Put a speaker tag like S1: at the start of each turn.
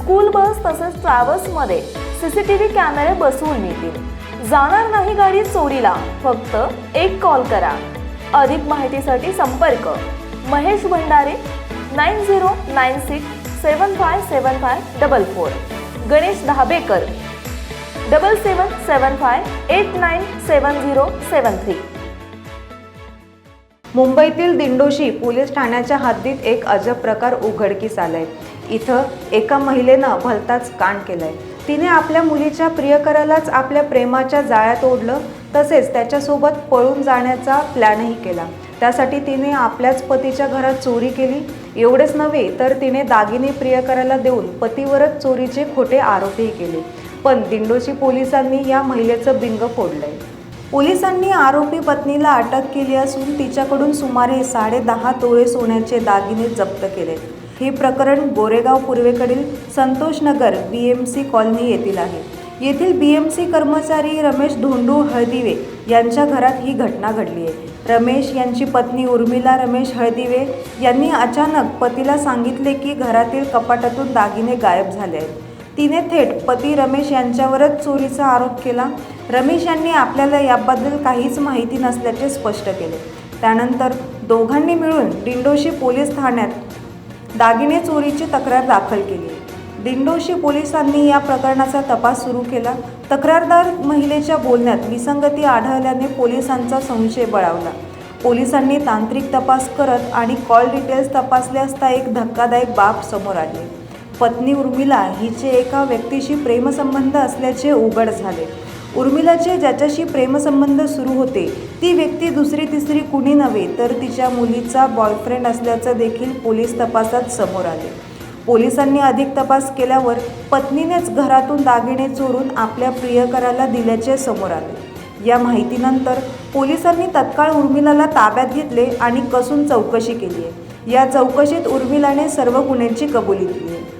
S1: School bus तसेच ट्रॅव्हल्समध्ये CCTV कॅमेरे बसवून मिळतील जाणार नाही गाडी चोरीला फक्त एक कॉल करा. अधिक माहितीसाठी संपर्क. Mahesh Bhandare nine zero nine six seven five seven five double four. Ganesh Dhabekar double seven seven five eight nine seven zero seven three.
S2: मुंबईतील दिंडोशी पोलीस ठाण्याच्या हद्दीत एक अजब प्रकार उघडकीस आलाय. इथं एका महिलेनं भलताच कांड केलाय. तिने आपल्या मुलीच्या प्रियकरालाच आपल्या प्रेमाच्या जाळ्यात ओढलं तसेच त्याच्यासोबत पळून जाण्याचा प्लॅनही केला. त्यासाठी तिने आपल्याच पतीच्या घरात चोरी केली. एवढेच नव्हे तर तिने दागिने प्रियकराला देऊन पतीवरच चोरीचे खोटे आरोपही केले. पण दिंडोशी पोलिसांनी या महिलेचं बिंग फोडलंय. पोलिसांनी आरोपी पत्नीला अटक केली असून तिच्याकडून सुमारे साडेदहा तोळे सोन्याचे दागिने जप्त केले हे प्रकरण गोरेगाव पूर्वेकडील Santoshnagar B M C colony येथील आहे. येथील बी एम सी कर्मचारी रमेश धोंडू हळदिवे यांच्या घरात ही घटना घडली आहे. रमेश यांची पत्नी उर्मिला रमेश हळदिवे यांनी अचानक पतीला सांगितले की घरातील कपाटातून दागिने गायब झाले आहेत. तिने थेट पती रमेश यांच्यावरच चोरीचा आरोप केला. रमेश यांनी आपल्याला याबद्दल काहीच माहिती नसल्याचे स्पष्ट केले. त्यानंतर दोघांनी मिळून दिंडोशी पोलीस ठाण्यात दागिने चोरीची तक्रार दाखल केली. दिंडोशी पोलिसांनी या प्रकरणाचा तपास सुरू केला. तक्रारदार महिलेच्या बोलण्यात विसंगती आढळल्याने पोलिसांचा संशय बळावला. पोलिसांनी तांत्रिक तपास करत आणि कॉल डिटेल्स तपासले असता एक धक्कादायक बाब समोर आले. पत्नी उर्मिला हिचे एका व्यक्तीशी प्रेमसंबंध असल्याचे उघड झाले. उर्मिलाचे ज्याच्याशी प्रेमसंबंध सुरू होते ती व्यक्ती दुसरी तिसरी कुणी नव्हे तर तिच्या मुलीचा बॉयफ्रेंड असल्याचं देखील पोलीस तपासात समोर आले. पोलिसांनी अधिक तपास केल्यावर पत्नीनेच घरातून दागिने चोरून आपल्या प्रियकराला दिल्याचे समोर आले. या माहितीनंतर पोलिसांनी तत्काळ उर्मिलाला ताब्यात घेतले आणि कसून चौकशी केली आहे या चौकशीत उर्मिलाने सर्व गुन्ह्यांची कबुली दिली आहे.